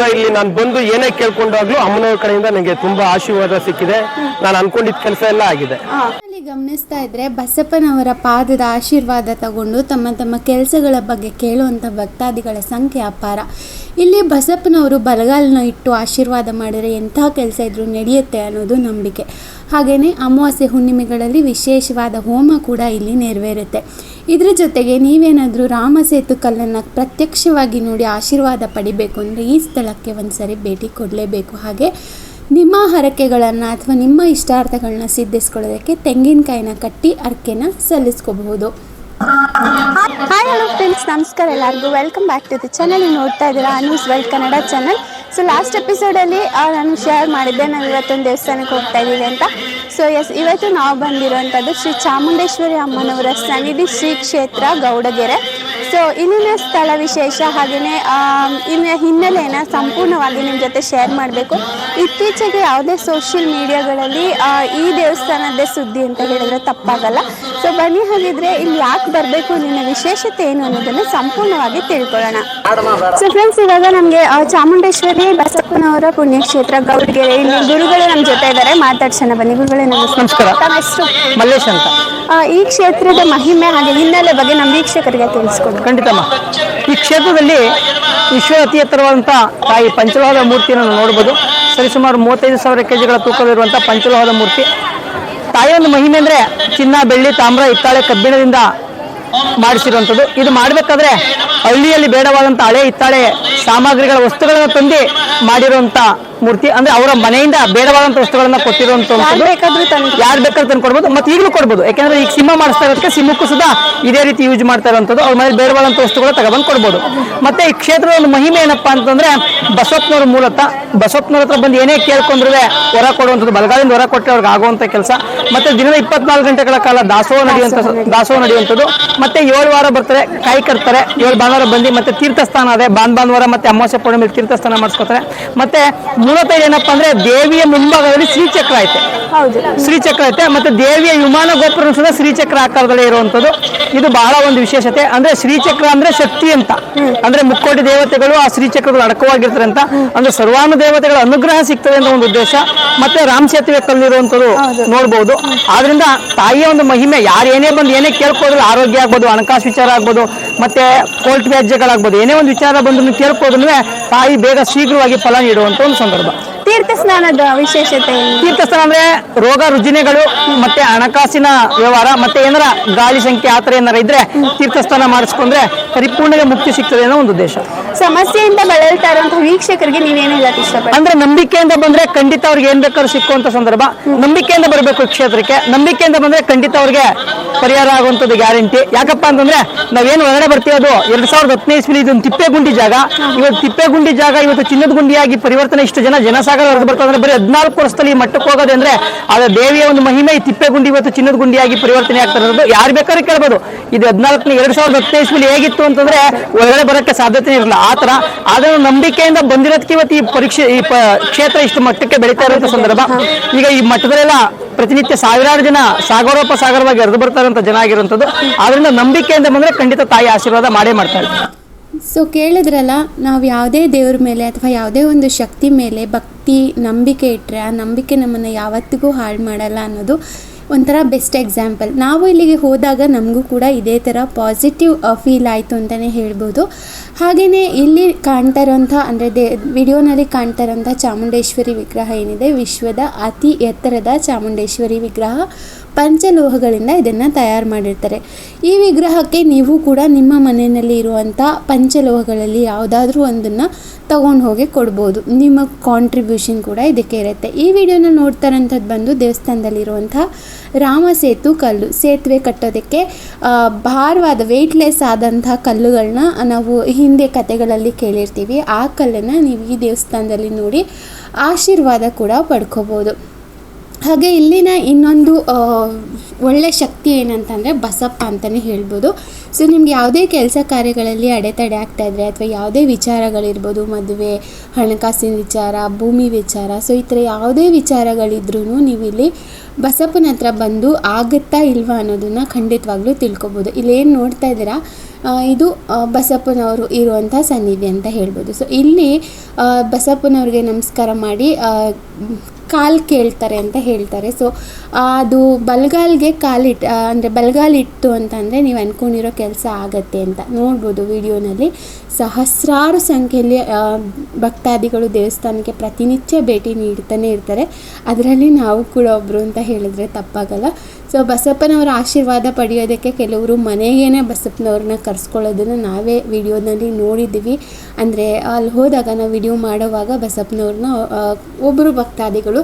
So ಇಲ್ಲಿ ನಾನು ಬಂದು ಏನೇ ಕೇಳ್ಕೊಂಡಾಗ್ಲೂ ಅಮ್ಮನವ್ರ ಕಡೆಯಿಂದ ನನಗೆ ತುಂಬಾ ಆಶೀರ್ವಾದ ಸಿಕ್ಕಿದೆ. ನಾನು ಅನ್ಕೊಂಡಿದ್ದ ಕೆಲಸ ಎಲ್ಲ ಆಗಿದೆ. ಅಲ್ಲಿ ಗಮನಿಸ್ತಾ ಇದ್ರೆ ಬಸಪ್ಪನವರ ಪಾದದ ಆಶೀರ್ವಾದ ತಗೊಂಡು ತಮ್ಮ ತಮ್ಮ ಕೆಲಸಗಳ ಬಗ್ಗೆ ಕೇಳುವಂಥ ಭಕ್ತಾದಿಗಳ ಸಂಖ್ಯೆ ಅಪಾರ. ಇಲ್ಲಿ ಬಸಪ್ಪನವರು ಬಲಗಾಲನ ಇಟ್ಟು ಆಶೀರ್ವಾದ ಮಾಡಿದರೆ ಎಂತಹ ಕೆಲಸ ಇದ್ರೂ ನಡೆಯುತ್ತೆ ಅನ್ನೋದು ನಂಬಿಕೆ. ಹಾಗೆಯೇ ಅಮಾವಾಸ್ಯೆ ಹುಣ್ಣಿಮೆಗಳಲ್ಲಿ ವಿಶೇಷವಾದ ಹೋಮ ಕೂಡ ಇಲ್ಲಿ ನೆರವೇರುತ್ತೆ. ಇದರ ಜೊತೆಗೆ ನೀವೇನಾದರೂ ರಾಮಸೇತು ಕಲ್ಲನ್ನು ಪ್ರತ್ಯಕ್ಷವಾಗಿ ನೋಡಿ ಆಶೀರ್ವಾದ ಪಡಿಬೇಕು ಅಂದರೆ ಈ ಸ್ಥಳಕ್ಕೆ ಒಂದು ಸರಿ ಭೇಟಿ ಕೊಡಲೇಬೇಕು. ಹಾಗೆ ನಿಮ್ಮ ಹರಕೆಗಳನ್ನು ಅಥವಾ ನಿಮ್ಮ ಇಷ್ಟಾರ್ಥಗಳನ್ನ ಸಿದ್ಧಿಸ್ಕೊಳ್ಳೋದಕ್ಕೆ ತೆಂಗಿನಕಾಯಿನ ಕಟ್ಟಿ ಅರ್ಕೆನ ಸಲ್ಲಿಸ್ಕೋಬಹುದು. ಹಾಯ್ ಹಲೋ ಫ್ರೆಂಡ್ಸ್ ನಮಸ್ಕಾರ ಎಲ್ಲರಿಗೂ. Welcome back to the channel ನೋಡ್ತಾ ಇದ್ದೀರಾ news world Kannada channel so last ಎಪಿಸೋಡಲ್ಲಿ ನಾನು ಶೇರ್ ಮಾಡಿದ್ದೆ, ನಾನು ಇವತ್ತೊಂದು ದೇವಸ್ಥಾನಕ್ಕೆ ಹೋಗ್ತಾ ಇದ್ದೀವಿ ಅಂತ. ಸೊ ಎಸ್ ಇವತ್ತು ನಾವು ಬಂದಿರುವಂಥದ್ದು ಶ್ರೀ ಚಾಮುಂಡೇಶ್ವರಿ ಅಮ್ಮನವರ ಸನ್ನಿಧಿ ಶ್ರೀ ಕ್ಷೇತ್ರ ಗೌಡಗೆರೆ. ಸೊ ಇಲ್ಲಿನ ಸ್ಥಳ ವಿಶೇಷ ಹಾಗೆಯೇ ಇಲ್ಲಿನ ಹಿನ್ನೆಲೆಯನ್ನು ಸಂಪೂರ್ಣವಾಗಿ ನಿಮ್ಮ ಜೊತೆ ಶೇರ್ ಮಾಡಬೇಕು. ಇತ್ತೀಚೆಗೆ ಯಾವುದೇ ಸೋಷಿಯಲ್ ಮೀಡಿಯಾಗಳಲ್ಲಿ ಈ ದೇವಸ್ಥಾನದ ಸುದ್ದಿ ಅಂತ ಹೇಳಿದ್ರೆ ತಪ್ಪಾಗಲ್ಲ. ಸೊ ಬನ್ನಿ ಹಾಗಿದ್ರೆ ಇಲ್ಲಿ ಯಾಕೆ ಬರಬೇಕು ನಿನ್ನ ವಿಶೇಷತೆ ಏನು ಅನ್ನೋದನ್ನು ಸಂಪೂರ್ಣವಾಗಿ ತಿಳ್ಕೊಳ್ಳೋಣ. ಸೊ ಫ್ರೆಂಡ್ಸ್ ಇವಾಗ ನಮಗೆ ಚಾಮುಂಡೇಶ್ವರಿ ಬಸಪ್ಪನವರ ಪುಣ್ಯಕ್ಷೇತ್ರ ಗೌರಿಗೆರೆ ಇಲ್ಲಿ ಗುರುಗಳು ನಮ್ಮ ಜೊತೆ ಇದ್ದಾರೆ. ಮಾತಾಡ್ಸೋಣ ಬನ್ನಿ. ಗುರುಗಳೇ ನಮಸ್ಕಾರ. ತಮ್ಮ ಹೆಸರು ಮಲ್ಲೇಶ್ ಅಂತ. ಆ, ಈ ಕ್ಷೇತ್ರದ ಮಹಿಮೆ ಹಾಗೆ ಹಿನ್ನೆಲೆ ಬಗ್ಗೆ ನಮ್ಮ ವೀಕ್ಷಕರಿಗೆ ತಿಳಿಸ್ಕೊಡಿ. ಖಂಡಿತಮ್ಮ ಈ ಕ್ಷೇತ್ರದಲ್ಲಿ ವಿಶ್ವ ಅತಿ ಎತ್ತರವಾದಂಥ ತಾಯಿ ಪಂಚಲೋಹದ ಮೂರ್ತಿಯನ್ನು ನಾವು ನೋಡ್ಬೋದು. ಸರಿಸುಮಾರು ಮೂವತ್ತೈದು ಸಾವಿರ ಕೆಜಿಗಳ ತೂಕವಿರುವಂಥ ಪಂಚಲೋಹದ ಮೂರ್ತಿ. ತಾಯಿಯ ಒಂದು ಮಹಿಮೆ ಅಂದರೆ ಚಿನ್ನ ಬೆಳ್ಳಿ ತಾಮ್ರ ಹಿತ್ತಾಳೆ ಕಬ್ಬಿಣದಿಂದ ಮಾಡಿಸಿರುವಂಥದ್ದು. ಇದು ಮಾಡಬೇಕಾದ್ರೆ ಹಳ್ಳಿಯಲ್ಲಿ ಬೇಡವಾದಂಥ ಹಳೆ ಇತ್ತಾಳೆ ಸಾಮಗ್ರಿಗಳ ವಸ್ತುಗಳನ್ನು ತಂದು ಮಾಡಿರುವಂಥ ಮೂರ್ತಿ ಅಂದ್ರೆ ಅವರ ಮನೆಯಿಂದ ಬೇಡವಾದಂತ ವಸ್ತುಗಳನ್ನ ಕೊಟ್ಟಿರುವಂತ ಯಾರು ಬೇಕಾದ್ರೂ ತಂದು ಕೊಡ್ಬೋದು. ಮತ್ತೆ ಈಗಲೂ ಕೊಡ್ಬೋದು. ಯಾಕಂದ್ರೆ ಈಗ ಸಿಂಹ ಮಾಡಿಸ್ತಾ ಇರೋದಕ್ಕೆ ಸಿಂಹಕ್ಕೂ ಸುದಾ ಇದೇ ರೀತಿ ಯೂಸ್ ಮಾಡ್ತಾ ಇರುವಂತದ್ದು. ಅವ್ರ ಮನೇಲಿ ಬೇಡವಾದಂತ ವಸ್ತುಗಳು ತಗೊಂಡ್ ಕೊಡ್ಬೋದು. ಮತ್ತೆ ಈ ಕ್ಷೇತ್ರದ ಒಂದು ಮಹಿಮೆ ಏನಪ್ಪಾ ಅಂತಂದ್ರೆ ಬಸವತ್ನವ್ರ ಮೂಲತಃ ಬಸವತ್ನವ್ರ ಹತ್ರ ಬಂದು ಏನೇ ಕೇಳ್ಕೊಂಡ್ರೆ ಹೊರ ಕೊಡುವಂಥದ್ದು ಬಲಗಾಲಿಂದ ಹೊರ ಕೊಟ್ಟರೆ ಅವ್ರಿಗೆ ಆಗುವಂತ ಕೆಲಸ. ಮತ್ತೆ ದಿನದ ಇಪ್ಪತ್ನಾಲ್ಕು ಗಂಟೆಗಳ ಕಾಲ ದಾಸೋಹ ನಡೆಯುವಂತ ದಾಸೋಹ ನಡೆಯುವಂಥದ್ದು. ಮತ್ತೆ ಏಳು ವಾರ ಬರ್ತಾರೆ ಕಾಯಿ ಕರ್ತಾರೆ ಏಳು ಭಾನುವಾರ ಬಂದು ಮತ್ತೆ ತೀರ್ಥಸ್ಥಾನ ಅದೇ ಬಾನ್ ಭಾನುವಾರ ಮತ್ತೆ ಅಮಾವಾಸ್ಯ ಪೂರ್ಣಿಮೆ ತೀರ್ಥಸ್ಥಾನ ಮಾಡಿಸ್ಕೊತಾರೆ. ಮತ್ತೆ ಮೂಲತಃ ಏನಪ್ಪಾ ಅಂದ್ರೆ ದೇವಿಯ ಮುಂಭಾಗದಲ್ಲಿ ಶ್ರೀಚಕ್ರ ಐತೆ. ಹೌದು. ಶ್ರೀಚಕ್ರ ಐತೆ ಮತ್ತೆ ದೇವಿಯ ವಿಮಾನ ಗೋಪುರ ಸಹ ಶ್ರೀಚಕ್ರ ಆಕಾರದಲ್ಲೇ ಇರುವಂತದ್ದು ಇದು ಬಹಳ ಒಂದು ವಿಶೇಷತೆ. ಅಂದ್ರೆ ಶ್ರೀಚಕ್ರ ಅಂದ್ರೆ ಶಕ್ತಿ ಅಂತ. ಅಂದ್ರೆ ಮುಕ್ಕೋಟಿ ದೇವತೆಗಳು ಆ ಶ್ರೀಚಕ್ರಗಳು ಅಡಕವಾಗಿರ್ತಾರೆ ಅಂತ ಅಂದ್ರೆ ಸರ್ವಾನು ದೇವತೆಗಳ ಅನುಗ್ರಹ ಸಿಗ್ತದೆ ಅಂತ ಒಂದು ಉದ್ದೇಶ. ಮತ್ತೆ ರಾಮ್ ಸೇತುವೆ ಕಲ್ಲಿರುವಂತದ್ದು ನೋಡಬಹುದು ಆದ್ರಿಂದ ತಾಯಿಯ ಒಂದು ಮಹಿಮೆ ಯಾರು ಏನೇ ಬಂದು ಏನೇ ಕೇಳ್ಕೋದ್ರೆ ಆರೋಗ್ಯ ಆಗ್ಬೋದು ಹಣಕಾಸು ವಿಚಾರ ಆಗ್ಬೋದು ಮತ್ತೆ ಕೋರ್ಟ್ ವ್ಯಾಜ್ಯಗಳಾಗ್ಬೋದು. ಏನೇ ಒಂದು ವಿಚಾರ ಬಂದ್ರು ಕೇಳ್ಕೋದ್ರೆ ತಾಯಿ ಬೇಗ ಶೀಘ್ರವಾಗಿ ಫಲ ನೀಡುವಂತ ಒಂದು ಸಂದರ್ಭ. ತೀರ್ಥ ಸ್ನಾನದ ವಿಶೇಷತೆ? ತೀರ್ಥಸ್ಥಾನ ಅಂದ್ರೆ ರೋಗ ರುಜಿನಗಳು ಮತ್ತೆ ಹಣಕಾಸಿನ ವ್ಯವಹಾರ ಮತ್ತೆ ಏನಾರ ಗಾಳಿ ಸಂಖ್ಯೆ ಆತರ ಏನಾರ ಇದ್ರೆ ತೀರ್ಥಸ್ಥಾನ ಮಾಡಿಸ್ಕೊಂಡ್ರೆ ಪರಿಪೂರ್ಣಗೆ ಮುಕ್ತಿ ಸಿಗ್ತದೆ ಅನ್ನೋ ಒಂದು ಉದ್ದೇಶ. ಸಮಸ್ಯೆಯಿಂದ ಬಳಲ್ತಾ ಇರುವಂತಹ ವೀಕ್ಷಕರಿಗೆ ನೀವೇನು ಹೇಳಕ್ ಇಷ್ಟಪಡ್ತೀರಿ? ಅಂದ್ರೆ ನಂಬಿಕೆಯಿಂದ ಬಂದ್ರೆ ಖಂಡಿತ ಅವ್ರಿಗೆ ಏನ್ ಬೇಕಾದ್ರೂ ಸಿಕ್ಕುವಂತ ಸಂದರ್ಭ. ನಂಬಿಕೆಯಿಂದ ಬರಬೇಕು ಈ ಕ್ಷೇತ್ರಕ್ಕೆ. ನಂಬಿಕೆಯಿಂದ ಬಂದ್ರೆ ಖಂಡಿತ ಅವ್ರಿಗೆ ಪರಿಹಾರ ಆಗುವಂತದ್ದು ಗ್ಯಾರಂಟಿ. ಯಾಕಪ್ಪ ಅಂತಂದ್ರೆ ನಾವೇನು ಹೊರಗಡೆ ಬರ್ತೀವಿ ಅದು ಎರಡ್ ಸಾವಿರದ ಹತ್ತನೇ ಇಸ್ವಿಲಿ ಇದೊಂದು ತಿಪ್ಪೆಗುಂಡಿ ಜಾಗ. ಇವತ್ತು ತಿಪ್ಪೆಗುಂಡಿ ಜಾಗ ಇವತ್ತು ಚಿನ್ನದ ಗುಂಡಿಯಾಗಿ ಪರಿವರ್ತನೆ ಇಷ್ಟು ಜನ ಜನಸಾಗರ ಹೊರಗೆ ಬರ್ತದೆ ಅಂದ್ರೆ ಬರೀ ಹದಿನಾಲ್ಕು ವರ್ಷದಲ್ಲಿ ಈ ಮಟ್ಟಕ್ಕೆ ಹೋಗೋದು ಅಂದ್ರೆ ಅದು ದೇವಿಯ ಒಂದು ಮಹಿಮೆ, ಈ ತಿಪ್ಪೆಗುಂಡಿ ಇವತ್ತು ಚಿನ್ನದ ಗುಂಡಿಯಾಗಿ ಪರಿವರ್ತನೆ ಆಗ್ತಾ ಇರೋದು. ಯಾರು ಬೇಕಾದ್ರೂ ಕೇಳ್ಬೋದು. ಇದು ಹದಿನಾಲ್ಕನೇ, ಎರಡ್ ಸಾವಿರದ ಹತ್ತನೇ ಇಸ್ವಿಲಿ ಹೇಗಿತ್ತು ಅಂತಂದ್ರೆ ಒಳಗಡೆ ಬರೋಕ್ಕೆ ಸಾಧ್ಯತೆ ಇರಲ್ಲ. ಆ ತರ ಆದ್ರೆ ನಂಬಿಕೆಯಿಂದ ಬಂದಿರೋದಕ್ಕೆ ಇವತ್ತು ಈ ಪರೀಕ್ಷೆ, ಈ ಕ್ಷೇತ್ರ ಇಷ್ಟು ಮಟ್ಟಕ್ಕೆ ಬೆಳೀತಾ ಇರುವಂತ ಸಂದರ್ಭ. ಈಗ ಈ ಮಟ್ಟದಲ್ಲೆಲ್ಲ ಪ್ರತಿನಿತ್ಯ ಸಾವಿರಾರು ಜನ ಸಾಗರೋಪ ಸಾಗರವಾಗಿ ಹರಿದು ಬರ್ತಾ ಇರುವಂತ ಜನ ಆಗಿರುವಂತದ್ದು ಆದ್ರಿಂದ ನಂಬಿಕೆಯಿಂದ ಬಂದ್ರೆ ಖಂಡಿತ ತಾಯಿ ಆಶೀರ್ವಾದ ಮಾಡೇ ಮಾಡ್ತಾರೆ ಸೊ ಕೇಳಿದ್ರಲ್ಲ, ನಾವು ಯಾವುದೇ ದೇವ್ರ ಮೇಲೆ ಅಥವಾ ಯಾವುದೇ ಒಂದು ಶಕ್ತಿ ಮೇಲೆ ಭಕ್ತಿ, ನಂಬಿಕೆ ಇಟ್ಟರೆ ಆ ನಂಬಿಕೆ ನಮ್ಮನ್ನು ಯಾವತ್ತಿಗೂ ಹಾಳು ಮಾಡಲ್ಲ ಅನ್ನೋದು ಒಂಥರ ಬೆಸ್ಟ್ ಎಕ್ಸಾಂಪಲ್ ನಾವು ಇಲ್ಲಿಗೆ ಹೋದಾಗ ನಮಗೂ ಕೂಡ ಇದೇ ಥರ ಪಾಸಿಟಿವ್ ಫೀಲ್ ಆಯಿತು ಅಂತಲೇ ಹೇಳ್ಬೋದು. ಹಾಗೆಯೇ ಇಲ್ಲಿ ಕಾಣ್ತಾ ಇರೋಂಥ ಅಂದರೆ ದೇ, ವಿಡಿಯೋನಲ್ಲಿ ಕಾಣ್ತಾ ಇರೋಂಥ ಚಾಮುಂಡೇಶ್ವರಿ ವಿಗ್ರಹ ಏನಿದೆ, ವಿಶ್ವದ ಅತಿ ಎತ್ತರದ ಚಾಮುಂಡೇಶ್ವರಿ ವಿಗ್ರಹ. ಪಂಚಲೋಹಗಳಿಂದ ಇದನ್ನು ತಯಾರು ಮಾಡಿರ್ತಾರೆ. ಈ ವಿಗ್ರಹಕ್ಕೆ ನೀವು ಕೂಡ ನಿಮ್ಮ ಮನೆಯಲ್ಲಿ ಇರುವಂಥ ಪಂಚಲೋಹಗಳಲ್ಲಿ ಯಾವುದಾದ್ರೂ ಒಂದನ್ನು ತಗೊಂಡು ಹೋಗಿ ಕೊಡ್ಬೋದು. ನಿಮ್ಮ ಕಾಂಟ್ರಿಬ್ಯೂಷನ್ ಕೂಡ ಇದಕ್ಕೆ ಇರುತ್ತೆ. ಈ ವಿಡಿಯೋನ ನೋಡ್ತಾರಂಥದ್ದು ಬಂದು ದೇವಸ್ಥಾನದಲ್ಲಿರುವಂಥ ರಾಮ ಸೇತು ಕಲ್ಲು. ಸೇತುವೆ ಕಟ್ಟೋದಕ್ಕೆ ಭಾರವಾದ ವೆಯ್ಟ್ಲೆಸ್ ಆದಂಥ ಕಲ್ಲುಗಳನ್ನ ನಾವು ಹಿಂದೆ ಕತೆಗಳಲ್ಲಿ ಕೇಳಿರ್ತೀವಿ. ಆ ಕಲ್ಲನ್ನು ನೀವು ಈ ದೇವಸ್ಥಾನದಲ್ಲಿ ನೋಡಿ ಆಶೀರ್ವಾದ ಕೂಡ ಪಡ್ಕೋಬೋದು. ಹಾಗೆ ಇಲ್ಲಿನ ಇನ್ನೊಂದು ಒಳ್ಳೆ ಶಕ್ತಿ ಏನಂತಂದರೆ ಬಸಪ್ಪ ಅಂತಲೇ ಹೇಳ್ಬೋದು. ಸೊ ನಿಮ್ಗೆ ಯಾವುದೇ ಕೆಲಸ ಕಾರ್ಯಗಳಲ್ಲಿ ಅಡೆತಡೆ ಆಗ್ತಾ ಇದ್ರೆ ಅಥವಾ ಯಾವುದೇ ವಿಚಾರಗಳಿರ್ಬೋದು, ಮದುವೆ, ಹಣಕಾಸಿನ ವಿಚಾರ, ಭೂಮಿ ವಿಚಾರ ಸೊ ಈ ಥರ ಯಾವುದೇ ವಿಚಾರಗಳಿದ್ರೂ ನೀವು ಇಲ್ಲಿ ಬಸಪ್ಪನ ಹತ್ರ ಬಂದು ಆಗುತ್ತಾ ಇಲ್ವಾ ಅನ್ನೋದನ್ನು ಖಂಡಿತವಾಗ್ಲೂ ತಿಳ್ಕೊಬೋದು. ಇಲ್ಲೇನು ನೋಡ್ತಾ ಇದ್ದೀರಾ? ಇದು ಬಸಪ್ಪನವರು ಇರುವಂಥ ಸನ್ನಿಧಿ ಅಂತ ಹೇಳ್ಬೋದು. ಸೊ ಇಲ್ಲಿ ಬಸಪ್ಪನವ್ರಿಗೆ ನಮಸ್ಕಾರ ಮಾಡಿ ಕಾಲು ಕೇಳ್ತಾರೆ ಅಂತ ಹೇಳ್ತಾರೆ. ಸೊ ಅದು ಬಲ್ಗಾಲ್ಗೆ ಕಾಲಿಟ್ ಅಂದರೆ ಬಲ್ಗಾಲಿಟ್ಟು ಅಂತಂದರೆ ನೀವು ಅಂದ್ಕೊಂಡಿರೋ ಕೆಲಸ ಆಗತ್ತೆ ಅಂತ. ನೋಡ್ಬೋದು ವಿಡಿಯೋನಲ್ಲಿ. ಸಹಸ್ರಾರು ಸಂಖ್ಯೆಯಲ್ಲಿ ಭಕ್ತಾದಿಗಳು ದೇವಸ್ಥಾನಕ್ಕೆ ಪ್ರತಿನಿತ್ಯ ಭೇಟಿ ನೀಡ್ತಾನೆ ಇರ್ತಾರೆ. ಅದರಲ್ಲಿ ನಾವು ಕೂಡ ಒಬ್ಬರು ಅಂತ ಹೇಳಿದ್ರೆ ತಪ್ಪಾಗಲ್ಲ. ಸೊ ಬಸಪ್ಪನವರ ಆಶೀರ್ವಾದ ಪಡೆಯೋದಕ್ಕೆ ಕೆಲವರು ಮನೆಗೇನೆ ಬಸಪ್ಪನವ್ರನ್ನ ಕರೆಸ್ಕೊಳ್ಳೋದನ್ನು ನಾವೇ ವಿಡಿಯೋದಲ್ಲಿ ನೋಡಿದ್ದೀವಿ. ಅಂದರೆ ಅಲ್ಲಿ ಹೋದಾಗ ನಾವು ವಿಡಿಯೋ ಮಾಡೋವಾಗ ಬಸಪ್ಪನವ್ರನ್ನ ಒಬ್ಬರು ಭಕ್ತಾದಿಗಳು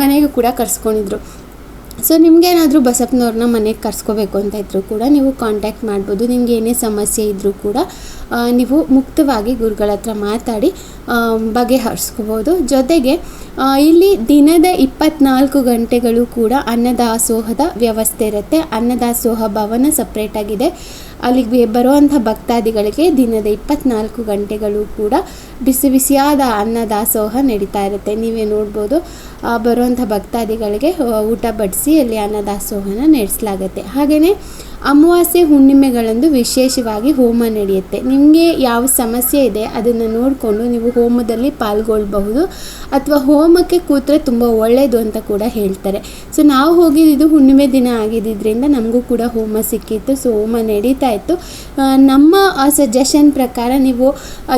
ಮನೆಗೂ ಕೂಡ ಕರ್ಸ್ಕೊಂಡಿದ್ರು. ಸೊ ನಿಮಗೇನಾದರೂ ಬಸಪ್ಪನವ್ರನ್ನ ಮನೆಗೆ ಕರ್ಸ್ಕೋಬೇಕು ಅಂತ ಇದ್ದರೂ ಕೂಡ ನೀವು ಕಾಂಟ್ಯಾಕ್ಟ್ ಮಾಡ್ಬೋದು. ನಿಮ್ಗೆ ಏನೇ ಸಮಸ್ಯೆ ಇದ್ದರೂ ಕೂಡ ನೀವು ಮುಕ್ತವಾಗಿ ಗುರುಗಳ ಹತ್ರ ಮಾತಾಡಿ ಬಗೆಹರಿಸ್ಕೋಬೋದು. ಜೊತೆಗೆ ಇಲ್ಲಿ ದಿನದ ಇಪ್ಪತ್ನಾಲ್ಕು ಗಂಟೆಗಳು ಕೂಡ ಅನ್ನದಾಸೋಹದ ವ್ಯವಸ್ಥೆ ಇರುತ್ತೆ. ಅನ್ನದಾಸೋಹ ಭವನ ಸಪ್ರೇಟಾಗಿದೆ ಅಲ್ಲಿಗೆ ಬರುವಂಥ ಭಕ್ತಾದಿಗಳಿಗೆ ದಿನದ ಇಪ್ಪತ್ನಾಲ್ಕು ಗಂಟೆಗಳು ಕೂಡ ಬಿಸಿ ಬಿಸಿಯಾದ ಅನ್ನದಾಸೋಹ ನಡೀತಾ ಇರುತ್ತೆ. ನೀವೇ ನೋಡ್ಬೋದು ಬರುವಂಥ ಭಕ್ತಾದಿಗಳಿಗೆ ಊಟ ಬಡಿಸಿ ಅಲ್ಲಿ ಅನ್ನದಾಸೋಹನ ನಡೆಸಲಾಗುತ್ತೆ. ಹಾಗೆಯೇ ಅಮಾವಾಸ್ಯೆ ಹುಣ್ಣಿಮೆಗಳಂದು ವಿಶೇಷವಾಗಿ ಹೋಮ ನಡೆಯುತ್ತೆ. ನಿಮಗೆ ಯಾವ ಸಮಸ್ಯೆ ಇದೆ ಅದನ್ನು ನೋಡಿಕೊಂಡು ನೀವು ಹೋಮದಲ್ಲಿ ಪಾಲ್ಗೊಳ್ಬಹುದು ಅಥವಾ ಹೋಮಕ್ಕೆ ಕೂತ್ರೆ ತುಂಬ ಒಳ್ಳೆಯದು ಅಂತ ಕೂಡ ಹೇಳ್ತಾರೆ. ಸೊ ನಾವು ಹೋಗಿದ್ದು ಹುಣ್ಣಿಮೆ ದಿನ ಆಗಿದ್ದರಿಂದ ನಮಗೂ ಕೂಡ ಹೋಮ ಸಿಕ್ಕಿತ್ತು. ಸೊ ಹೋಮ ನಡೀತಾ ಇತ್ತು. ನಮ್ಮ ಸಜೆಷನ್ ಪ್ರಕಾರ ನೀವು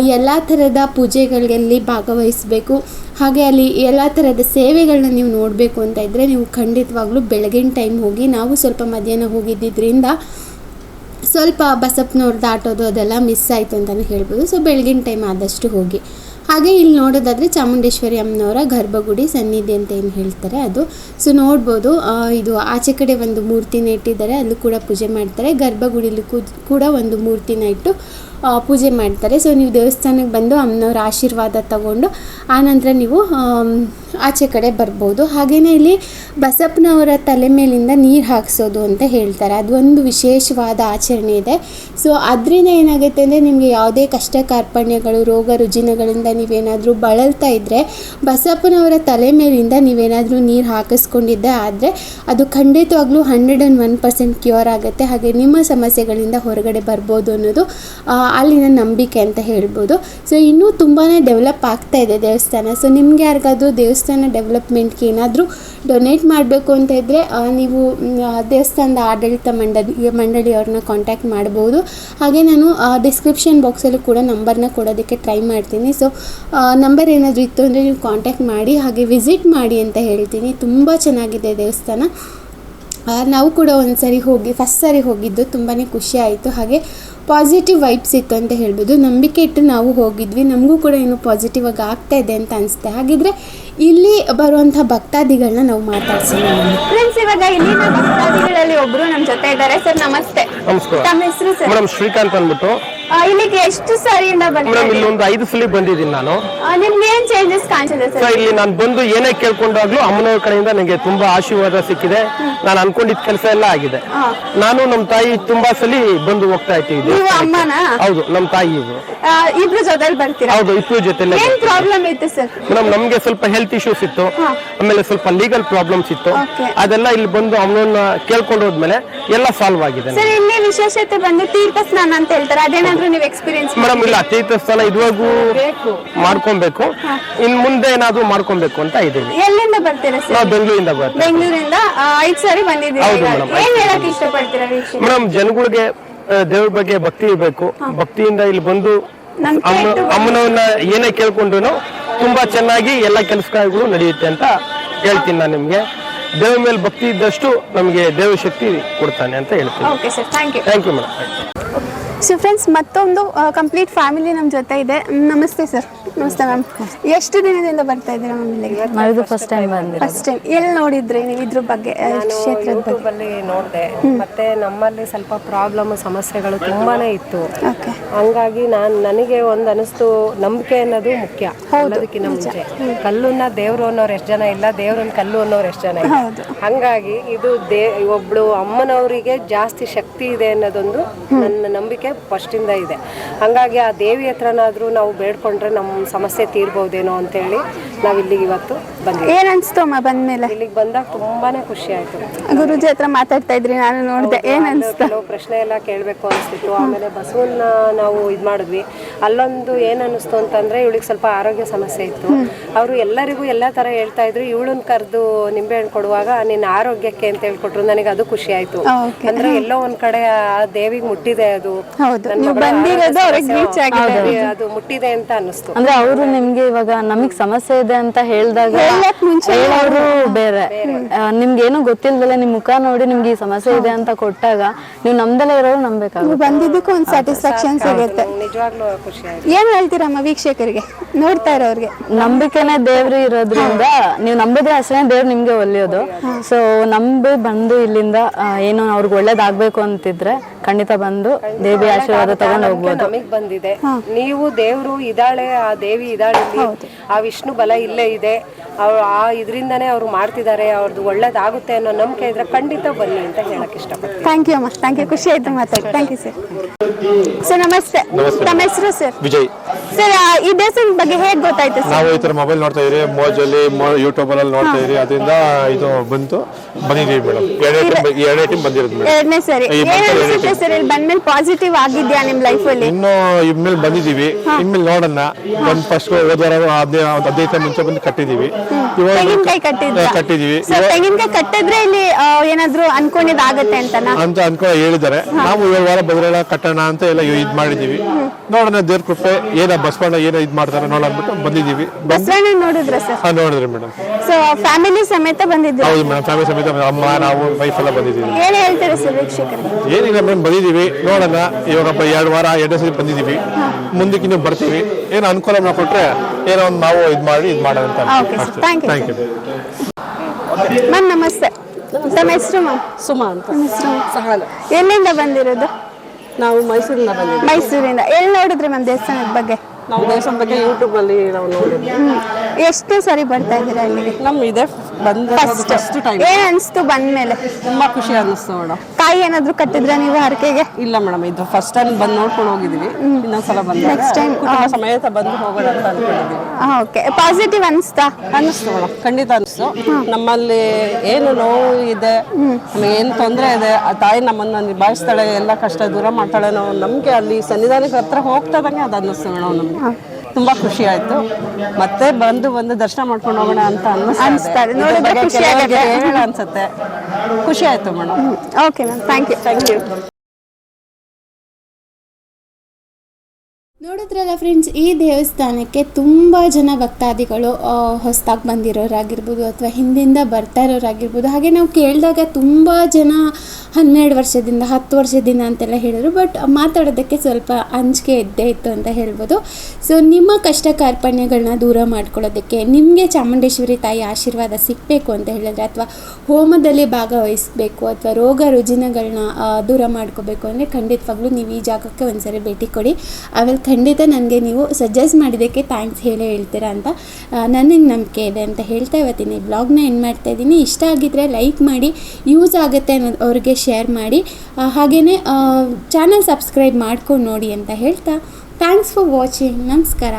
ಎಲ್ಲ ಥರದ ಪೂಜೆಗಳಲ್ಲಿ ಭಾಗವಹಿಸಬೇಕು. ಹಾಗೆ ಅಲ್ಲಿ ಎಲ್ಲ ಥರದ ಸೇವೆಗಳನ್ನ ನೀವು ನೋಡಬೇಕು ಅಂತ ಇದ್ದರೆ ನೀವು ಖಂಡಿತವಾಗ್ಲೂ ಬೆಳಗಿನ ಟೈಮ್ ಹೋಗಿ ನಾವು ಸ್ವಲ್ಪ ಮಧ್ಯಾಹ್ನ ಹೋಗಿದ್ದರಿಂದ ಸ್ವಲ್ಪ ಬಸಪ್ಪನವ್ರದ್ದು ದಾಟೋದು ಅದೆಲ್ಲ ಮಿಸ್ ಆಯಿತು ಅಂತಲೇ ಹೇಳ್ಬೋದು. ಸೊ ಬೆಳಗಿನ ಟೈಮ್ ಆದಷ್ಟು ಹೋಗಿ. ಹಾಗೆ ಇಲ್ಲಿ ನೋಡೋದಾದರೆ ಚಾಮುಂಡೇಶ್ವರಿ ಅಮ್ಮನವರ ಗರ್ಭಗುಡಿ ಸನ್ನಿಧಿ ಅಂತ ಏನು ಹೇಳ್ತಾರೆ ಅದು. ಸೊ ನೋಡ್ಬೋದು ಇದು ಆಚೆ ಕಡೆ ಒಂದು ಮೂರ್ತಿನ ಇಟ್ಟಿದ್ದಾರೆ, ಅಲ್ಲೂ ಕೂಡ ಪೂಜೆ ಮಾಡ್ತಾರೆ. ಗರ್ಭಗುಡಿಲಿ ಕೂಡ ಒಂದು ಮೂರ್ತಿನ ಇಟ್ಟು ಪೂಜೆ ಮಾಡ್ತಾರೆ. ಸೊ ನೀವು ದೇವಸ್ಥಾನಕ್ಕೆ ಬಂದು ಅಮ್ಮನವ್ರ ಆಶೀರ್ವಾದ ತಗೊಂಡು ಆನಂತರ ನೀವು ಆಚೆ ಕಡೆ ಬರ್ಬೋದು. ಹಾಗೆಯೇ ಇಲ್ಲಿ ಬಸಪ್ಪನವರ ತಲೆ ಮೇಲಿಂದ ನೀರು ಹಾಕ್ಸೋದು ಅಂತ ಹೇಳ್ತಾರೆ. ಅದು ಒಂದು ವಿಶೇಷವಾದ ಆಚರಣೆ ಇದೆ. ಸೊ ಅದರಿಂದ ಏನಾಗುತ್ತೆ ಅಂದರೆ ನಿಮಗೆ ಯಾವುದೇ ಕಷ್ಟ ಕಾರ್ಪಣ್ಯಗಳು, ರೋಗ ರುಜಿನಗಳಿಂದ ನೀವೇನಾದರೂ ಬಳಲ್ತಾ ಇದ್ದರೆ ಬಸಪ್ಪನವರ ತಲೆ ಮೇಲಿಂದ ನೀವೇನಾದರೂ ನೀರು ಹಾಕಿಸ್ಕೊಂಡಿದ್ದೆ ಆದರೆ ಅದು ಖಂಡಿತವಾಗ್ಲೂ hundred and one percent cure ಆಗುತ್ತೆ. ಹಾಗೆ ನಿಮ್ಮ ಸಮಸ್ಯೆಗಳಿಂದ ಹೊರಗಡೆ ಬರ್ಬೋದು ಅನ್ನೋದು ಅಲ್ಲಿನ ನಂಬಿಕೆ ಅಂತ ಹೇಳ್ಬೋದು. ಸೊ ಇನ್ನೂ ತುಂಬಾ ಡೆವಲಪ್ ಆಗ್ತಾ ಇದೆ ದೇವಸ್ಥಾನ. ಸೊ ನಿಮ್ಗೆ ಯಾರಿಗಾದರೂ ದೇವಸ್ಥಾನ ಡೆವಲಪ್ಮೆಂಟ್ಗೆ ಏನಾದರೂ ಡೊನೇಟ್ ಮಾಡಬೇಕು ಅಂತ ಇದ್ದರೆ ನೀವು ದೇವಸ್ಥಾನದ ಆಡಳಿತ ಮಂಡಳಿ ಮಂಡಳಿಯವ್ರನ್ನ ಕಾಂಟ್ಯಾಕ್ಟ್ ಮಾಡ್ಬೋದು. ಹಾಗೆ ನಾನು ಡಿಸ್ಕ್ರಿಪ್ಷನ್ ಬಾಕ್ಸಲ್ಲೂ ಕೂಡ ನಂಬರ್ನ ಕೊಡೋದಕ್ಕೆ ಟ್ರೈ ಮಾಡ್ತೀನಿ. ಸೊ ನಂಬರ್ ಏನಾದರೂ ಇತ್ತು ಅಂದರೆ ನೀವು ಕಾಂಟ್ಯಾಕ್ಟ್ ಮಾಡಿ, ಹಾಗೆ ವಿಸಿಟ್ ಮಾಡಿ ಅಂತ ಹೇಳ್ತೀನಿ. ತುಂಬ ಚೆನ್ನಾಗಿದೆ ದೇವಸ್ಥಾನ. ನಾವು ಕೂಡ ಒಂದು ಸರಿ ಹೋಗಿ ಫಸ್ಟ್ ಸರಿ ಹೋಗಿದ್ದು ತುಂಬಾ ಖುಷಿ ಆಯಿತು. ಹಾಗೆ ಪಾಸಿಟಿವ್ ವೈಬ್ಸ್ ಇತ್ತು ಅಂತ ಹೇಳ್ಬೋದು. ನಂಬಿಕೆ ಇಟ್ಟು ನಾವು ಹೋಗಿದ್ವಿ. ನಮಗೂ ಕೂಡ ಏನು ಪಾಸಿಟಿವ್ ಆಗಿ ಆಗ್ತಾ ಇದೆ ಅಂತ ಅನಿಸುತ್ತೆ. ಹಾಗಿದ್ರೆ ಇಲ್ಲಿ ಬರುವಂಥ ಭಕ್ತಾದಿಗಳನ್ನ ನಾವು ಮಾತಾಡ್ಸೋಣ. ಫ್ರೆಂಡ್ಸ್ ಇವಾಗ ಇಲ್ಲಿನ ಭಕ್ತಾದಿಗಳಲ್ಲಿ ಒಬ್ರು ನಮ್ ಜೊತೆ ಇದ್ದಾರೆ. ಸರ್ ನಮಸ್ತೆ. ನಮಸ್ಕಾರ. ತಮ್ಮ ಹೆಸರು ಸರ್? ಮೇಡಮ್ ಶ್ರೀಕಾಂತ್ ಅಂದ್ಬಿಟ್ಟು. ಇಲ್ಲಿಗೆ ಎಷ್ಟು ಸಾರಿಯಿಂದ ಮೇಡಮ್ ಬಂದಿದ್ದೀರಿ? ಇಲ್ಲಿ ಒಂದು ಐದು ಸಲ ಬಂದಿದ್ದೀನಿ ನಾನು. ನಿಮ್ಗೆ ಏನ್ ಚೇಂಜಸ್ ಕಾಣಿಸಿದೆ ಸರ್ ಇಲ್ಲಿ ನಾನು ಬಂದು ಏನೇ ಕೇಳ್ಕೊಂಡಾಗ್ಲೂ ಅಮ್ಮನವ್ರ ಕಡೆಯಿಂದ ನನಗೆ ತುಂಬಾ ಆಶೀರ್ವಾದ ಸಿಕ್ಕಿದೆ. ನಾನು ಅನ್ಕೊಂಡಿದ್ದ ಕೆಲಸ ಎಲ್ಲ ಆಗಿದೆ. ನಾನು ನಮ್ಮ ತಾಯಿ ತುಂಬಾ ಸಲ ಬಂದು ಹೋಗ್ತಾ ಇದ್ದೀವಿ ನೀವು ದೇವಸ್ಥಾನಕ್ಕೆ. ಹೌದು ನಮ್ಮ ತಾಯಿ ಇವ್ರು. ಇಬ್ರು ಜೊತೆಲಿ ಬರ್ತೀರಾ? ಹೌದು ಇಪ್ಪು ಜೊತೆಲೆ ಏನ್ ಪ್ರಾಬ್ಲಮ್ ಇತ್ತು ಸರ್ ಮೇಡಮ್ ನಮ್ಗೆ ಸ್ವಲ್ಪ ಹೆಲ್ತ್ ಇಶ್ಯೂಸ್ ಇತ್ತು. ಆಮೇಲೆ ಸ್ವಲ್ಪ ಲೀಗಲ್ ಪ್ರಾಬ್ಲಮ್ಸ್ ಇತ್ತು. ಅದೆಲ್ಲ ಇಲ್ಲಿ ಬಂದು ಅಮ್ಮನನ್ನ ಕೇಳ್ಕೊಂಡು ಹೋದ್ಮೇಲೆ ಎಲ್ಲ ಸಾಲ್ವ್ ಆಗಿದೆ ಸರ್ ಇಲ್ಲಿ ವಿಶೇಷತೆ ಬಂದು ತೀರ್ಥ ಸ್ನಾನ ಅಂತ ಹೇಳ್ತಾರೆ. ಅದೇನಾದ್ರೂ ನೀವು ಎಕ್ಸ್ಪೀರಿಯನ್ಸ್ ಮೇಡಮ್ ಇಲ್ಲ ತೀರ್ಥಸ್ಥಾನ ಇದುವರೆಗೂ ಮಾಡ್ಕೊಬೇಕು. ಇನ್ ಮುಂದೆ ಏನಾದ್ರು ಮಾಡ್ಕೊಬೇಕು ಅಂತ ಇದೀವಿ ಎಲ್ಲಿಂದ ಬರ್ತೀರಾ ಸರ್? ಬೆಂಗಳೂರಿಂದ ಬರ್ತೀವಿ. ಬೆಂಗಳೂರಿಂದ ಐದ್ ಸಾರಿ ಬಂದಿದ್ದೀರಾ ಹೌದು ಈಗ. madam, ಏನ್ ಹೇಳಕ್ ಇಷ್ಟಪಡ್ತೀರಾ ವೀಕ್ಷಕ ಮೇಡಮ್ ಜನಗಳಿಗೆ ದೇವ್ರ ಬಗ್ಗೆ ಭಕ್ತಿ ಇರಬೇಕು. ಭಕ್ತಿಯಿಂದ ಇಲ್ಲಿ ಬಂದು ಅಮ್ಮ ಅಮ್ಮನವನ್ನ ಏನೇ ಕೇಳ್ಕೊಂಡ್ರು ತುಂಬಾ ಚೆನ್ನಾಗಿ ಎಲ್ಲ ಕೆಲಸ ಕಾರ್ಯಗಳು ನಡೆಯುತ್ತೆ ಅಂತ ಹೇಳ್ತೀನಿ ನಾನು ನಿಮ್ಗೆ. ದೇವ್ರ ಮೇಲೆ ಭಕ್ತಿ ಇದ್ದಷ್ಟು ನಮಗೆ ದೇವ ಶಕ್ತಿ ಕೊಡ್ತಾನೆ ಅಂತ ಹೇಳ್ತೀನಿ. Okay sir thank you thank you madam so friends ಮತ್ತೊಂದು ಕಂಪ್ಲೀಟ್ ಫ್ಯಾಮಿಲಿ ನಮ್ಮ ಜೊತೆ ಇದೆ. ನಮಸ್ತೆ ಸರ್ ನಮಸ್ತೆ ಮ್ಯಾಮ್ ಎಷ್ಟು ದಿನದಿಂದ ಬರ್ತಾ ಇದ್ದೀರಾ ಮ್ಯಾಮ್ ಇಲ್ಲಿಗೆ? ಫಸ್ಟ್ ಟೈಮ್ ಫಸ್ಟ್ ಟೈಮ್ ಎಲ್ಲಿ ನೋಡಿದ್ರಿ ನೀವು ಇದ್ರ ಬಗ್ಗೆ ಕ್ಷೇತ್ರದ ಬಗ್ಗೆ? ನೋಡಿದೆ. ಮತ್ತೆ ನಮ್ಮಲ್ಲಿ ಸ್ವಲ್ಪ ಪ್ರಾಬ್ಲಮ್ ಸಮಸ್ಯೆಗಳು ತುಂಬಾನೇ ಇತ್ತು. ಓಕೆ ಹಂಗಾಗಿ ನಾನು ನನಗೆ ಒಂದು ಅನಿಸ್ತು ನಂಬಿಕೆ ಅನ್ನೋದು ಮುಖ್ಯ. ಅದಕ್ಕಿಂತ ಮುಂಚೆ. ಕಲ್ಲುನ್ನ ದೇವ್ರು ಅನ್ನೋರು ಎಷ್ಟು ಜನ ಇಲ್ಲ ದೇವರನ್ನ ಕಲ್ಲು ಅನ್ನೋರು ಎಷ್ಟು ಜನ ಇಲ್ಲ. ಹಂಗಾಗಿ ಇದು ದೇ ಒಬ್ಳು ಅಮ್ಮನವರಿಗೆ ಜಾಸ್ತಿ ಶಕ್ತಿ ಇದೆ ಅನ್ನೋದೊಂದು ನನ್ನ ನಂಬಿಕೆ. ಫಸ್ಟಿಂದ ಇದೆ. ಹಾಗಾಗಿ ಆ ದೇವಿ ಹತ್ರನಾದರೂ ನಾವು ಬೇಡ್ಕೊಂಡ್ರೆ ನಮ್ಮ ಸಮಸ್ಯೆ ತೀರ್ಬೋದೇನೋ ಅಂತೇಳಿ ನಾವು ಇಲ್ಲಿಗೆ ಇವತ್ತು ಬಂದಿದ್ದೀವಿ. ಏನ್ ಅನ್ಸ್ತು ಅಮ್ಮ ಬಂದ್ಮೇಲೆ? ಇಲ್ಲಿಗೆ ಬಂದಾಗ ತುಂಬಾನೇ ಖುಷಿ ಆಯ್ತು. ಗುರುಜಿ ಹತ್ರ ಮಾತಾಡ್ತಾ ಇದ್ರಿ ನಾನು ನೋಡಿದೆ. ಏನ್ ಅನ್ಸ್ತು? ಕೆಲವು ಪ್ರಶ್ನೆ ಎಲ್ಲ ಕೇಳಬೇಕು ಅನಿಸ್ತಿತ್ತು. ಆಮೇಲೆ ಬಸವನ್ನ ನಾವು ಇದು ಮಾಡಿದ್ವಿ. ಅಲ್ಲೊಂದು ಏನು ಅನ್ನಿಸ್ತು ಅಂತಂದ್ರೆ ಇವಳಿಗೆ ಸ್ವಲ್ಪ ಆರೋಗ್ಯ ಸಮಸ್ಯೆ ಇತ್ತು. ಅವರು ಎಲ್ಲರಿಗೂ ಎಲ್ಲ ಥರ ಹೇಳ್ತಾ ಇದ್ರು. ಇವಳನ್ನ ಕರೆದು ನಿಂಬೆಹಣ್ಣು ಕೊಡುವಾಗ ನಿನ್ನ ಆರೋಗ್ಯಕ್ಕೆ ಅಂತ ಹೇಳ್ಕೊಟ್ರು. ನನಗೆ ಅದು ಖುಷಿ ಆಯ್ತು. ಅಂದ್ರೆ ಎಲ್ಲೋ ಒಂದು ಕಡೆ ಆ ದೇವಿಗೆ ಮುಟ್ಟಿದೆ ಅದು. ಹೌದು. ನೀವು ಬಂದಿರೋದು ಆರೋಗ್ಯ ಅವ್ರಿಗೆ ರೀಚ್ ಸಮಸ್ಯೆ ಆಗಿದೆ. ಅದು ಮುಟ್ಟಿದೆ ಅಂತ ಅನ್ನಿಸ್ತು. ಅಂದ್ರೆ ಅವರು ನಿಮ್ಗೆ ಇವಾಗ ನಮಗ್ ಸಮಸ್ಯೆ ಇದೆ ಅಂತ ಹೇಳಿದಾಗ ಅವರು ಬೇರೆ. ನಿಮ್ಗೆ ಏನೋ ಗೊತ್ತಿಲ್ದಲೆ ನಿಮ್ ಮುಖ ನೋಡಿ ನಿಮ್ಗೆ ಈ ಸಮಸ್ಯೆ ಇದೆ ಅಂತ ಕೊಟ್ಟಾಗ ನೀವು ನಮ್ದಲ್ಲೇ ಇರೋರು ನಂಬೇಕಾಗುತ್ತೆ ನೀವು ಬಂದಿದ್ದಕ್ಕೂ ಒಂದು ಸ್ಯಾಟಿಸ್ಫ್ಯಾಕ್ಷನ್ ಸಿಗುತ್ತೆ. ನಿಜವಾಗ್ಲೂ ಖುಷಿ ಆಯ್ತು ಏನ್ ಹೇಳ್ತೀರಮ್ಮ ವೀಕ್ಷಕರಿಗೆ? ನೋಡ್ತಾ ಇರೋರಿಗೆ ನಂಬಿಕೆನೆ ದೇವ್ರು ಇರೋದ್ರಿಂದ ನೀವು ನಂಬಿದ್ರೆ ಅಷ್ಟೇ ದೇವ್ರು ನಿಮ್ಗೆ ಒಲಿಯೋದು. ಸೊ ನಂಬಿ ಬಂದು ಇಲ್ಲಿಂದ ಏನೋ ಏನು ಅವ್ರಿಗೆ ಒಳ್ಳೇದಾಗ್ಬೇಕು ಅಂತಿದ್ರೆ ಖಂಡಿತ ಬಂದು ದೇವಿ ಆಶೀರ್ವಾದ ತಗೊಂಡು ಹೋಗ್ಬೋದು. ನಮಗ್ ಬಂದಿದೆ. ನೀವು ದೇವ್ರು ಇದ್ದಾಳೆ ಆ ದೇವಿ ಇದ್ದಾಳೆ ಇಲ್ಲಿ ಆ ವಿಷ್ಣು ಬಲ ಇಲ್ಲೇ ಇದೆ. ಅವ್ರು ಆ ಇದರಿಂದನೇ ಅವ್ರು ಮಾಡ್ತಿದ್ದಾರೆ ಅವ್ರದ್ದು ಒಳ್ಳೇದಾಗುತ್ತೆ ಅನ್ನೋ ನಂಬಿಕೆ ಇದ್ರೆ ಖಂಡಿತ ಬನ್ನಿ ಅಂತ ಹೇಳಕ್ ಇಷ್ಟಪಡ್ತೀನಿ. ಥ್ಯಾಂಕ್ ಯು ಅಮ್ಮ. ಥ್ಯಾಂಕ್ ಯು ಖುಷಿ ಆಯ್ತು ಮಾತಾಡಿ. ಥ್ಯಾಂಕ್ ಯು ಸರ್ ಸರ್ ನಮಸ್ತೆ. ತಮ್ಮ ಹೆಸರು ಸರ್ ವಿಜಯ್. ಸರ್ ಈ ದೇವಸ್ಥಾನದ ಬಗ್ಗೆ ಹೇಗೆ ಗೊತ್ತಾಯ್ತು ಸರ್ ನಾವು ಈ ತರ ಮೊಬೈಲ್ ನೋಡ್ತಾ ಇದ್ರಿ ಮೋಜಲ್ಲಿ ಯೂಟ್ಯೂಬ್ ಅಲ್ಲಿ ನೋಡ್ತಾ ಇದ್ರಿ ಅದರಿಂದ ಇದು ಬಂತು. ಬಂದಿದೀವಿ ಮೇಡಮ್. ಎರಡನೇ ಟೈಮ್ ಎರಡನೇ ಟೈಮ್ ಬಂದಿರೋದು ಮೇಡಮ್. ಎರಡನೇ ಸರಿ. ಈ ಏನ್ ಬಂತು ಅನ್ಸುತ್ತೆ ಎರಡನೇ ಸರ್ ಇಲ್ಲಿ ಬಂದ್ಮೇಲೆ ಪಾಸಿಟಿವ್ ಆಗಿದ್ಯಾ ನಿಮ್ ಲೈಫ್ ಅಲ್ಲಿ? ಇನ್ನು ಇನ್ಮೇಲೆ ಬಂದಿದೀವಿ ಇನ್ಮೇಲೆ ನೋಡೋಣ. ಒಂದ್ ಫಸ್ಟ್ ಹದಿನೈದು ಹದಿನೈದು ಮುಂಚೆ ಬಂದು ಕಟ್ಟಿದೀವಿ ಇವಾಗ ತೆಂಗಿನಕಾಯಿ ಕಟ್ಟಿದ್ರ? ಕಟ್ಟಿದೀವಿ. ತೆಂಗಿನಕಾಯಿ ಕಟ್ಟಿದ್ರೆ ಇಲ್ಲಿ ಆ, ಏನಾದ್ರು ಅನ್ಕೊಂಡಿದ್ದಾಗತ್ತೆ ಅಂತನಾ? ಅಂತ ಅನ್ಕೊ ಹೇಳಿದ್ದಾರೆ. ನಾವು ಏಳು ವಾರ ಬದ್ರೆಲ್ಲ ಕಟ್ಟೋಣ ಅಂತ ಎಲ್ಲ ಇದ್ ಮಾಡಿದೀವಿ. ನೋಡೋಣ ದೇವ್ರ ಕೃಪೆ ಏನ ಬಸವಣ್ಣ ಏನೋ ಇದ್ ಮಾಡ್ತಾರೆ ನೋಡೋಣ ಬಂದಿದೀವಿ. ಬಂದು ಬಸವಣ್ಣ ನೋಡಿದ್ರ ಸರ್? ಹಾ ನೋಡಿದ್ರಿ ಮೇಡಮ್. ಸೊ ಫ್ಯಾಮಿಲಿ ಸಮೇತ ಬಂದಿದ್ರು ಹೌದು ಮೇಡಮ್ ಫ್ಯಾಮಿಲಿ ಸಮೇತ ಅಮ್ಮ ನಾವು ವೈಫ್ ಎಲ್ಲ ಬಂದಿದ್ದೀವಿ. ಏನ್ ಹೇಳ್ತೀರಾ ಸರ್ ವೀಕ್ಷಕರಿಗೆ ಏನಿಲ್ಲ ಮೇಡಮ್ ಬಂದಿದ್ದೀವಿ ನೋಡೋಣ ಇವಾಗ ಎರಡು ವಾರ ಎರಡನೇ ಸರಿ ಬಂದಿದ್ದೀವಿ ಮುಂದಕ್ಕೆ ಇನ್ನೂ ಬರ್ತೀವಿ. ಏನು ಅನುಕೂಲ ಮಾಡಿಕೊಟ್ರೆ ಏನೋ ಒಂದು ನಾವು ಇದು ಮಾಡಿ ಇದು ಮಾಡೋಣ ಅಂತ Okay, sir. Thank you thank you ma'am ನಮಸ್ತೆ. ತಮ್ಮ ಹೆಸರು ಮ್ಯಾಮ್ ಸುಮಾ ಅಂತ. ಹೆಸರು? ಸಹಾಲ. ಎಲ್ಲಿಂದ ಬಂದಿರೋದು? ನಾವು ಮೈಸೂರಿಂದ ಬಂದಿದ್ದೀವಿ. ಮೈಸೂರಿಂದ. ಎಲ್ಲಿ ನೋಡಿದ್ರಿ ಮ್ಯಾಮ್ ದೇವಸ್ಥಾನದ ಬಗ್ಗೆ? ನಾವು ದೇವಸ್ಥಾನ ಬಗ್ಗೆ ಯೂಟ್ಯೂಬ್ ಅಲ್ಲಿ ನಾವು ನೋಡಿದ್ವಿ. ಹ್ಮ್. ಎಷ್ಟು ಸರಿ ಬರ್ತಾ ಇದ್ದೀರಾ ಅಲ್ಲಿಗೆ ನಮ್ ಇದೆ ಫಸ್ಟ್ ಏನ್ ಅನ್ಸ್ತು ಬಂದ್ಮೇಲೆ. ತುಂಬಾ ಖುಷಿ ಅನ್ನಿಸ್ತು ಮೇಡಮ್ ಕಾಯಿ ಏನಾದ್ರು ಕಟ್ಟಿದ್ರ ನೀವು ಹರಕೆಗೆ? ಇಲ್ಲ ಮೇಡಮ್ ಇದು ಫಸ್ಟ್ ಟೈಮ್ ಬಂದ್ ನೋಡ್ಕೊಂಡು ಹೋಗಿದೀವಿ. ಇನ್ನೊಂದ್ಸಲ ಬಂದಾಗ ನೆಕ್ಸ್ಟ್ ಟೈಮ್ ಸಮೇತ ಬಂದು ಹೋಗೋಣ ಅಂತ ಅನ್ಕೊಂಡಿದ್ದೀವಿ ಓಕೆ ಪಾಸಿಟಿವ್ ಅನಿಸ್ತಾ? ಅನ್ನಿಸ್ತು ಮೇಡಮ್ ಖಂಡಿತ ಅನಿಸ್ತು. ನಮ್ಮಲ್ಲಿ ಏನು ನೋವು ಇದೆ ನಮಗೆ ಏನು ತೊಂದರೆ ಇದೆ ಆ ತಾಯಿ ನಮ್ಮನ್ನ ನಿಭಾಯಿಸ್ತಾಳೆ ಎಲ್ಲ ಕಷ್ಟ ದೂರ ಮಾಡ್ತಾಳೆ ಅನ್ನೋ ನಂಬಿಕೆ ಅಲ್ಲಿ ಸನ್ನಿಧಾನಕ್ಕೆ ಹತ್ರ ಹೋಗ್ತದಂಗೆ ಅದು ಅನ್ನಿಸ್ತು ಮೇಡಮ್ ನಮ್ಗೆ. ತುಂಬಾ ಖುಷಿ ಆಯ್ತು. ಮತ್ತೆ ಬಂದು ಬಂದು ದರ್ಶನ ಮಾಡ್ಕೊಂಡು ಹೋಗೋಣ ಅಂತ. ಅನಿಸ್ತಾರೆ ನೋಡಿದ್ರೆ ಖುಷಿ ಆಗುತ್ತೆ. ಅನ್ಸುತ್ತೆ. ಖುಷಿ ಆಯ್ತು madam. Okay ma'am thank you thank you ನೋಡಿದ್ರಲ್ಲ ಫ್ರೆಂಡ್ಸ್ ಈ ದೇವಸ್ಥಾನಕ್ಕೆ ತುಂಬ ಜನ ಭಕ್ತಾದಿಗಳು ಹೊಸದಾಗಿ ಬಂದಿರೋರಾಗಿರ್ಬೋದು ಅಥವಾ ಹಿಂದಿಂದ ಬರ್ತಾ ಇರೋರಾಗಿರ್ಬೋದು. ಹಾಗೆ ನಾವು ಕೇಳಿದಾಗ ತುಂಬ ಜನ ಹನ್ನೆರಡು ವರ್ಷದಿಂದ, ಹತ್ತು ವರ್ಷದಿಂದ ಅಂತೆಲ್ಲ ಹೇಳಿದ್ರು. ಬಟ್ ಮಾತಾಡೋದಕ್ಕೆ ಸ್ವಲ್ಪ ಅಂಜಿಕೆ ಇದ್ದೇ ಇತ್ತು ಅಂತ ಹೇಳ್ಬೋದು. ಸೊ ನಿಮ್ಮ ಕಷ್ಟ ಕಾರ್ಪಣ್ಯಗಳನ್ನ ದೂರ ಮಾಡ್ಕೊಳ್ಳೋದಕ್ಕೆ ನಿಮಗೆ ಚಾಮುಂಡೇಶ್ವರಿ ತಾಯಿ ಆಶೀರ್ವಾದ ಸಿಗಬೇಕು ಅಂತ ಹೇಳಿದ್ರೆ ಅಥವಾ ಹೋಮದಲ್ಲಿ ಭಾಗವಹಿಸಬೇಕು ಅಥವಾ ರೋಗ ರುಜಿನಗಳನ್ನ ದೂರ ಮಾಡ್ಕೋಬೇಕು ಅಂದರೆ ಖಂಡಿತವಾಗ್ಲೂ ನೀವು ಈ ಜಾಗಕ್ಕೆ ಒಂದ್ಸರಿ ಭೇಟಿ ಕೊಡಿ. ಆಮೇಲೆ ಖಂಡಿತ ನನಗೆ ನೀವು ಸಜೆಸ್ಟ್ ಮಾಡಿದ್ದಕ್ಕೆ ಥ್ಯಾಂಕ್ಸ್ ಹೇಳೇ ಹೇಳ್ತೀರಾ ಅಂತ ನನಗೆ ನಂಬಿಕೆ ಇದೆ ಅಂತ ಹೇಳ್ತಾ ಇವತ್ತಿನ ಈ ಬ್ಲಾಗ್ನ ಎಂಡ್ ಮಾಡ್ತಾ ಇದ್ದೀನಿ. ಇಷ್ಟ ಆಗಿದ್ದರೆ ಲೈಕ್ ಮಾಡಿ ಯೂಸ್ ಆಗುತ್ತೆ ಅನ್ನೋದು ಅವ್ರಿಗೆ ಶೇರ್ ಮಾಡಿ. ಹಾಗೆಯೇ ಚಾನಲ್ ಸಬ್ಸ್ಕ್ರೈಬ್ ಮಾಡ್ಕೊಂಡು ನೋಡಿ ಅಂತ ಹೇಳ್ತಾ. ಥ್ಯಾಂಕ್ಸ್ ಫಾರ್ ವಾಚಿಂಗ್ ನಮಸ್ಕಾರ.